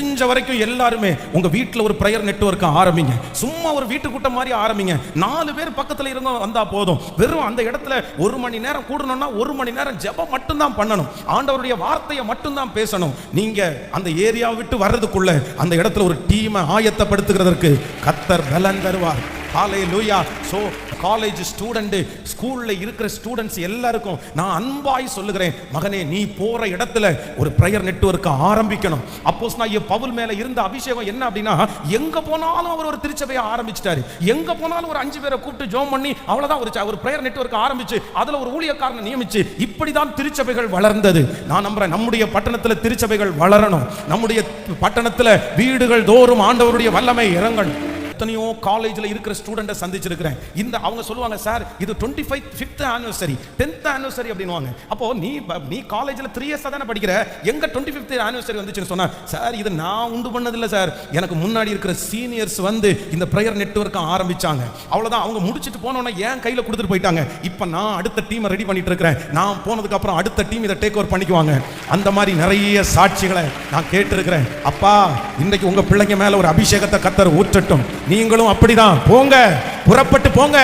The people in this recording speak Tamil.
முடிஞ்ச வரைக்கும் எல்லாருமே உங்க வீட்டில் ஒரு ப்ரேயர் நெட்ஒர்க் ஆரம்பிங்க. சும்மா ஒரு வீட்டு கூட்டம் மாதிரி ஆரம்பிங்க. நாலு பேர் பக்கத்தில் இருங்க வந்தா போதும். வெறும் அந்த இடத்துல ஒரு மணி நேரம் கூடணும்னா ஒரு மணி நேரம் ஜெபம் மட்டும்தான் பண்ணணும். ஆண்டவருடைய வார்த்தையை மட்டும்தான் பேசணும். நீங்க அந்த ஏரியா விட்டு வர்றதுக்குள்ள அந்த இடத்துல ஒரு டீமை ஆயத்தப்படுத்துகிறதற்கு கத்தர் பலன் தருவார். ஹாலே லூயா ஸோ காலேஜ் ஸ்டூடெண்ட் ஸ்கூலில் இருக்கிற ஸ்டூடெண்ட்ஸ் எல்லாருக்கும் நான் அன்பாய் சொல்லுகிறேன். மகனே நீ போகிற இடத்துல ஒரு ப்ரேயர் நெட்ஒர்க்கை ஆரம்பிக்கணும். அப்போஸ் நான் பவுல் மேலே இருந்த அபிஷேகம் என்ன அப்படின்னா எங்கே போனாலும் அவர் ஒரு திருச்சபையை ஆரம்பிச்சிட்டாரு. எங்கே போனாலும் ஒரு அஞ்சு பேரை கூப்பிட்டு ஜோம் பண்ணி அவ்வளோதான் ஒரு ஒரு ப்ரேயர் நெட்வொர்க் ஆரம்பிச்சு அதில் ஒரு ஊழியக்காரனை நியமிச்சு இப்படி தான் திருச்சபைகள் வளர்ந்தது. நான் நம்புறேன் நம்முடைய பட்டணத்தில் திருச்சபைகள் வளரணும். நம்முடைய பட்டணத்தில் வீடுகள் தோறும் ஆண்டவருடைய வல்லமை இறங்கணும். எத்தனையோ காலேஜில் இருக்கிற ஸ்டூடெண்ட்டை சந்திச்சிருக்கிறேன். இந்த அவங்க சொல்லுவாங்க சார் இது twenty five fifth anniversary tenth anniversary அப்படின்வாங்க அப்போ நீ நீ காலேஜில் த்ரீ இயர்ஸாக தானே படிக்கிற? எங்க டுவெண்ட்டி ஃபிஃப்த் ஆனிவர்சரி வந்துச்சுன்னு சொன்னா சார் இது நான் உண்டு பண்ணதில்லை சார். எனக்கு முன்னாடி இருக்கிற சீனியர்ஸ் வந்து இந்த ப்ரேயர் நெட்ஒர்க்கை ஆரம்பிச்சாங்க. அவ்வளோதான் அவங்க முடிச்சுட்டு போனோன்னே ஏன் கையில் கொடுத்துட்டு போயிட்டாங்க. இப்போ நான் அடுத்த டீமை ரெடி பண்ணிட்டு இருக்கிறேன். நான் போனதுக்கு அப்புறம் அடுத்த டீம் இதை டேக் ஓவர் பண்ணிக்குவாங்க. அந்த மாதிரி நிறைய சாட்சிகளை நான் கேட்டிருக்கிறேன். அப்பா இன்னைக்கு உங்க பிள்ளைங்க மேல ஒரு அபிஷேகத்தை கத்தர் ஊற்றட்டும். நீங்களும் அப்படிதான். போங்க புறப்பட்டு போங்க.